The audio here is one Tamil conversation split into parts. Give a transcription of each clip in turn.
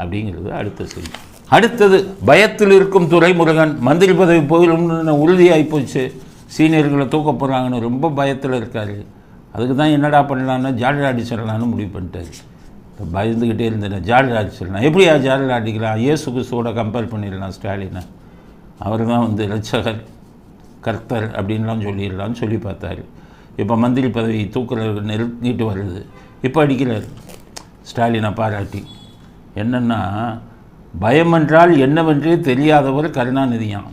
அப்படிங்கிறது அடுத்த செய்தி. அடுத்தது பயத்தில் இருக்கும் துரைமுருகன் மந்திரி பதவி போயிடும்னு உறுதியாகி போச்சு. சீனியர்களை தூக்க போகிறாங்கன்னு ரொம்ப பயத்தில் இருக்கார். அதுக்கு தான் என்னடா பண்ணலான்னு ஜாலியாக அடிச்சிடலான்னு முடிவு பண்ணிட்டார். பயந்துக்கிட்டே இருந்தேன் ஜாலியாக அடிச்சிடலாம் எப்படியா ஜாலியாக அடிக்கலாம் இயேசு கிறிஸ்துவோட கம்பேர் பண்ணிடலாம் ஸ்டாலினை. அவர் தான் வந்து ரட்சகர் கர்த்தர் அப்படின்லாம் சொல்லிடலாம்னு சொல்லி பார்த்தாரு. இப்போ மந்திரி பதவி தூக்குறது நெருங்கிட்டு வருது. இப்போ அடிக்கிறார். ஸ்டாலினை பாராட்டி. என்னென்னா பயம் என்றால் என்னவென்றே தெரியாதவர் கருணாநிதியாம்.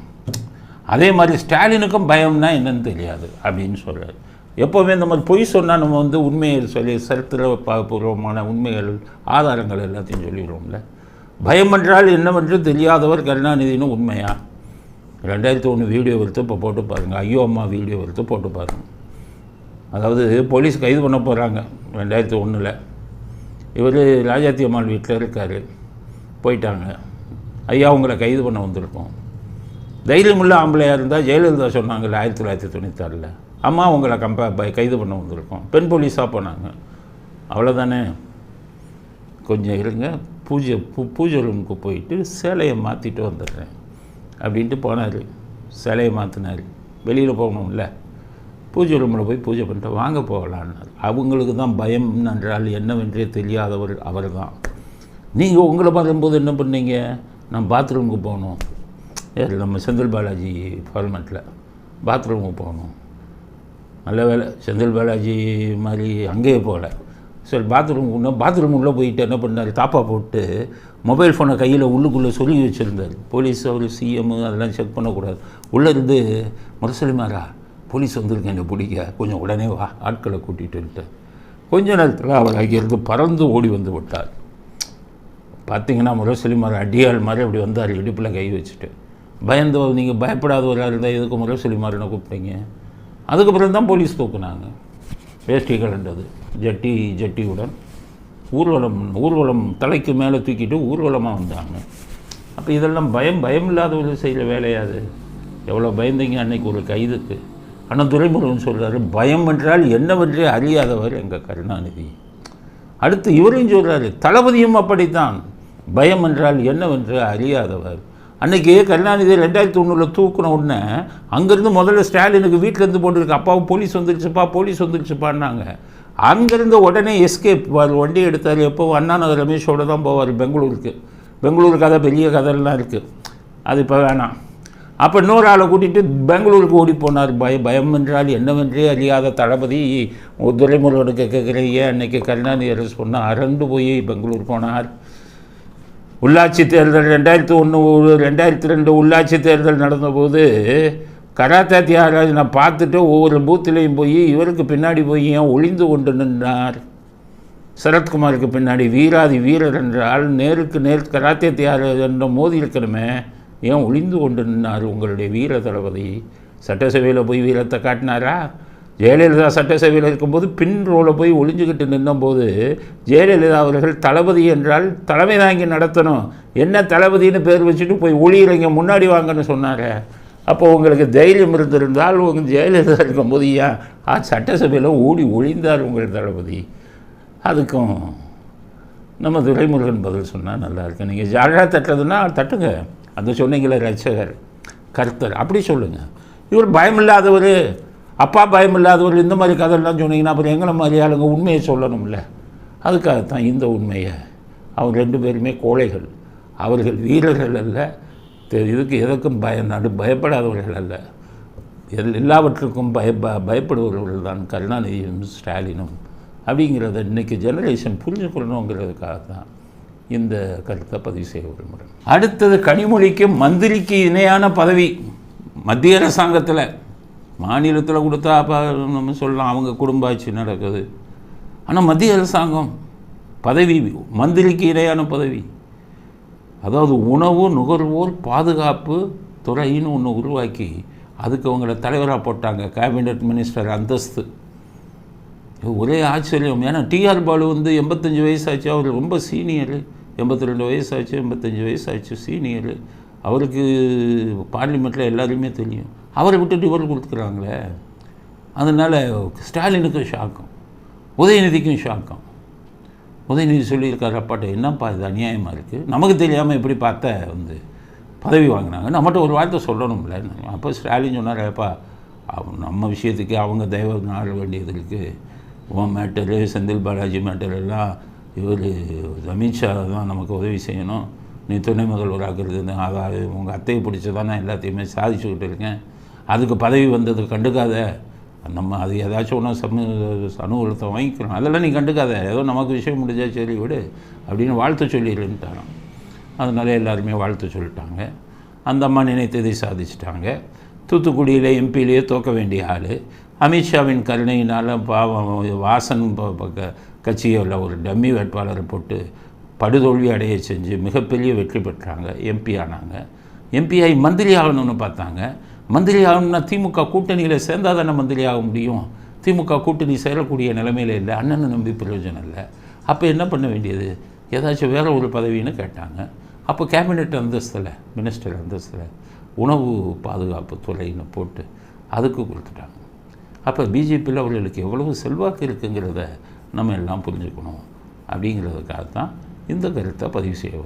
அதே மாதிரி ஸ்டாலினுக்கும் பயம்னா என்னன்னு தெரியாது அப்படின்னு சொல்கிறார் எப்போவுமே இந்த மாதிரி பொய் சொன்னால் நம்ம வந்து உண்மையை சொல்லி சரித்திரபூர்வமான உண்மைகள் ஆதாரங்கள் எல்லாத்தையும் சொல்லிடுவோம்ல. பயம் என்றால் என்னவென்று தெரியாதவர் கருணாநிதினு உண்மையா? ரெண்டாயிரத்தி ஒன்று வீடியோ எடுத்து இப்போ போட்டு பாருங்கள் ஐயோ அம்மா வீடியோ எடுத்து போட்டு பாருங்கள் அதாவது போலீஸ் கைது பண்ண போகிறாங்க ரெண்டாயிரத்தி ஒன்றில் இவர் ராஜாத்தி அம்மாள் வீட்டில் இருக்கார். போயிட்டாங்க. ஐயா உங்களை கைது பண்ண வந்திருக்கோம். தைரியமுள்ள ஆம்பளையாக இருந்தால் ஜெயலலிதா சொன்னாங்கல்ல ஆயிரத்தி தொள்ளாயிரத்தி தொண்ணூத்தாறில். அம்மா உங்களை கம்பே ப- கைது பண்ண வந்திருக்கோம். பெண் போலீஸாக போனாங்க. அவ்வளோதானே கொஞ்சம் இருங்க. பூஜை பூ பூஜை ரூமுக்கு போயிட்டு சேலையை மாற்றிட்டு வந்துடுறேன். அப்படின்ட்டு போனார். சேலையை மாற்றினார் வெளியில் போகணும்ல? பூஜை ரூமில் போய் பூஜை பண்ணிட்டு வாங்க போகலான்னு. அவங்களுக்கு தான் பயம் என்றால் என்னவென்றே தெரியாதவர் அவர் தான் நீங்கள் உங்களை வரும்போது என்ன பண்ணீங்க? நான் பாத்ரூமுக்கு போகணும். யார் நம்ம செந்தில் பாலாஜி ஃபார்மெட்டில் பாத்ரூமுக்கு போகணும். நல்ல வேலை செந்தில் பாலாஜி மாதிரி அங்கேயே போகல. சரி பாத்ரூம் உள்ள பாத்ரூம் உள்ளே போயிட்டு என்ன பண்ணார்? தாப்பா போட்டு மொபைல் ஃபோனை கையில் உள்ளுக்குள்ளே சொல்லி வச்சுருந்தார். போலீஸ் அவர் சிஎம் அதெல்லாம் செக் பண்ணக்கூடாது. உள்ளே இருந்து முரசலிமாரா போலீஸ் வந்திருக்கு என்னை பிடிக்க. கொஞ்சம் உடனே வா ஆட்களை கூட்டிகிட்டு கொஞ்ச நேரத்தில் அவள் அங்கேருந்து பறந்து ஓடி வந்து விட்டார் பார்த்தீங்கன்னா முரசலிமார் அடியாள் மாதிரி அப்படி வந்தார் இடுப்பில் கை வச்சுட்டு. பயந்து நீங்கள் பயப்படாதவராக இருந்தால் எதுக்கு முரசலிமாரனை கூப்பிட்டீங்க? அதுக்கப்புறம் தான் போலீஸ் தூக்குனாங்க. வேஷ்டி கலண்டது ஜட்டி ஜட்டியுடன் ஊர்வலம் ஊர்வலம் தலைக்கு மேலே தூக்கிட்டு ஊர்வலமாக வந்தாங்க. அப்போ இதெல்லாம் பயம் பயம் இல்லாதவர்கள் செய்கிற வேலையாது எவ்வளோ பயந்தீங்க அன்னைக்கு ஒரு கைதுக்கு? ஆனால் துரைமுருகன் சொல்கிறாரு பயம் என்றால் என்னவென்றே அறியாதவர் எங்கள் கருணாநிதி. அடுத்து இவரையும் சொல்கிறாரு தளபதியும் அப்படித்தான். பயம் என்றால் என்னவென்று அறியாதவர். அன்னைக்கு கருணாநிதி ரெண்டாயிரத்தி ஒன்றில் தூக்கின உடனே அங்கேருந்து முதல்ல ஸ்டாலினுக்கு வீட்டிலேருந்து போட்டுருக்கு அப்பாவும் போலீஸ் வந்துருச்சுப்பா போலீஸ் வந்துருச்சுப்பான்னாங்க. அங்கேருந்து உடனே எஸ்கேப் வண்டி எடுத்தார் எப்போவும் அண்ணா நகர் ரமேஷோட தான் போவார் பெங்களூருக்கு. பெங்களூர் கதை பெரிய கதைலாம் இருக்குது அது இப்போ வேணாம். அப்போ இன்னொரு ஆளை கூட்டிகிட்டு பெங்களூருக்கு ஓடி போனார். பய பயம் என்றால் என்னவென்றே அறியாத தளபதி துரைமுருகனுக்கு கேட்குறீங்க அன்னைக்கு கருணாநிதி அரசு சொன்னால் அரண்டு போய் பெங்களூர் போனார். உள்ளாட்சி தேர்தல் ரெண்டாயிரத்தி ஒன்று ரெண்டாயிரத்தி ரெண்டு உள்ளாட்சி தேர்தல் நடந்தபோது கராத்தா தியாகராஜனை பார்த்துட்டு ஒவ்வொரு பூத்துலேயும் போய் இவருக்கு பின்னாடி போய் ஏன் ஒளிந்து கொண்டு நின்றார்? சரத்குமாருக்கு பின்னாடி வீராதி வீரர் என்றால் நேருக்கு நேர் கராத்தே தியாகராஜன் மோதி இருக்கணுமே. ஏன் ஒளிந்து கொண்டு நின்னார் உங்களுடைய வீர தளபதி? சட்டசபையில் போய் வீரத்தை காட்டினாரா? ஜெயலலிதா சட்டசபையில் இருக்கும்போது பின் ரோவில் போய் ஒளிஞ்சுக்கிட்டு நின்னபோது ஜெயலலிதா அவர்கள் தளபதி என்றால் தலைமை தாங்கி நடத்தணும். என்ன தளபதின்னு பேர் வச்சுட்டு போய் ஒளியிறங்க முன்னாடி வாங்கன்னு சொன்னார். அப்போ உங்களுக்கு தைரியம் இருந்திருந்தால் உங்கள் ஜெயலலிதா இருக்கும்போது ஏன்? ஆ சட்டசபையில் ஓடி ஒளிந்தார் உங்கள் தளபதி. அதுக்கும் நம்ம துரைமுருகன் பதில் சொன்னால் நல்லாயிருக்கும் நீங்கள் ஜாழா தட்டுறதுன்னா தட்டுங்க. அந்த சொன்னீங்களே ரசகர் கர்த்தர். அப்படி சொல்லுங்கள் இவர் பயமில்லாதவர் அப்பா பயமில்லாதவர் இந்த மாதிரி கதையெல்லாம் சொன்னீங்கன்னா அப்புறம் எங்களை மாதிரி ஆளுங்க உண்மையை சொல்லணும்ல. அதுக்காகத்தான் இந்த உண்மையை. அவங்க ரெண்டு பேருமே கோழைகள். அவர்கள் வீரர்கள் அல்ல. இதுக்கு எதற்கும் பய நடு பயப்படாதவர்கள் அல்ல. எல் எல்லாவற்றுக்கும் பய ப- பயப்படுபவர்கள் தான் கருணாநிதியும் ஸ்டாலினும். அப்படிங்கிறத இன்றைக்கி ஜெனரேஷன் புரிஞ்சுக்கொள்ளணுங்கிறதுக்காக தான் இந்த கருத்தை பதிவு செய்ய விரும்புகிறேன் அடுத்தது கனிமொழிக்கு மந்திரிக்கு இணையான பதவி. மத்திய அரசாங்கத்தில். மாநிலத்தில் கொடுத்தா அப்போ நம்ம சொல்லலாம் அவங்க குடும்ப ஆட்சி நடக்குது. ஆனால் மத்திய அரசாங்கம் பதவி மந்திரிக்கு இணையான பதவி. அதாவது உணவு நுகர்வோர் பாதுகாப்பு துறைன்னு ஒன்று உருவாக்கி அதுக்கு அவங்கள தலைவராக போட்டாங்க கேபினெட் மினிஸ்டர் அந்தஸ்து. ஒரே ஆச்சரியம். ஏன்னா டிஆர் பாலு வந்து எண்பத்தஞ்சு வயசாச்சு அவர் ரொம்ப சீனியரு எண்பத்தி ரெண்டு வயசாச்சு எண்பத்தஞ்சு வயசாச்சு சீனியரு அவருக்கு பார்லிமெண்ட்டில் எல்லாருமே தெரியும். அவரை விட்டுட்டு இவர் கொடுத்துக்கிறாங்களே. அதனால் ஸ்டாலினுக்கும் ஷாக்கம். உதயநிதிக்கும் ஷாக்கம். உதயநிதி சொல்லியிருக்காரு அப்பாட்ட என்னப்பா இது அநியாயமாக இருக்குது நமக்கு தெரியாமல் எப்படி பார்த்த வந்து பதவி வாங்கினாங்க. நம்மகிட்ட ஒரு வார்த்தை சொல்லணும்ல. அப்போ ஸ்டாலின் சொன்னார் ஏப்பா அவ- நம்ம விஷயத்துக்கு அவங்க தெய்வ நாட வேண்டியது இருக்குது உன் மேட்டரு செந்தில் பாலாஜி மேட்டர் எல்லாம் இவர் அமித்ஷா தான் நமக்கு உதவி செய்யணும். நீ துணை முதல்வர் ஆக்குறது அதாவது உங்கள் அத்தையை பிடிச்சி தான் நான் எல்லாத்தையுமே சாதிச்சுக்கிட்டு இருக்கேன். அதுக்கு பதவி வந்தது கண்டுக்காத. நம்ம அது ஏதாச்சும் ஒன்று சம அனுகூலத்தை வாங்கிக்கணும் அதெல்லாம் நீ கண்டுக்காத. ஏதோ நமக்கு விஷயம் முடிஞ்சா சரி விடு அப்படின்னு வாழ்த்து சொல்லிடுன்ட்டாராம் அதனால எல்லாருமே வாழ்த்து சொல்லிட்டாங்க. அந்த அம்மா நினைத்ததை சாதிச்சிட்டாங்க. தூத்துக்குடியில் எம்பியிலேயே தோக்க வேண்டிய ஆள். அமித்ஷாவின் கருணையினால் பாவம் வாசன் ப- பக்க கட்சியில் ஒரு டம்மி வேட்பாளரை போட்டு படுதோல்வி அடைய செஞ்சு மிகப்பெரிய வெற்றி பெற்றாங்க எம்பி ஆனாங்க. எம்பிஐ மந்திரி ஆகணும்னு பார்த்தாங்க. மந்திரி ஆகணும்னா திமுக கூட்டணியில் சேர்ந்தால் தானே மந்திரி ஆக முடியும். திமுக கூட்டணி சேரக்கூடிய நிலைமையில் இல்லை. அண்ணனை நம்பி பிரயோஜனம் இல்லை. அப்போ என்ன பண்ண வேண்டியது? ஏதாச்சும் வேறு ஒரு பதவின்னு கேட்டாங்க. அப்போ கேபினெட் அந்தஸ்தில் மினிஸ்டர் அந்தஸ்தில் உணவு பாதுகாப்பு துறைன்னு போட்டு அதுக்கு கொடுத்துட்டாங்க. அப்போ பிஜேபியில் அவர்களுக்கு எவ்வளவு செல்வாக்கு இருக்குங்கிறத நம்ம எல்லாம் புரிஞ்சுக்கணும். அப்படிங்கிறதுக்காக தான் இந்த கருத்தை பதிவு செய்ய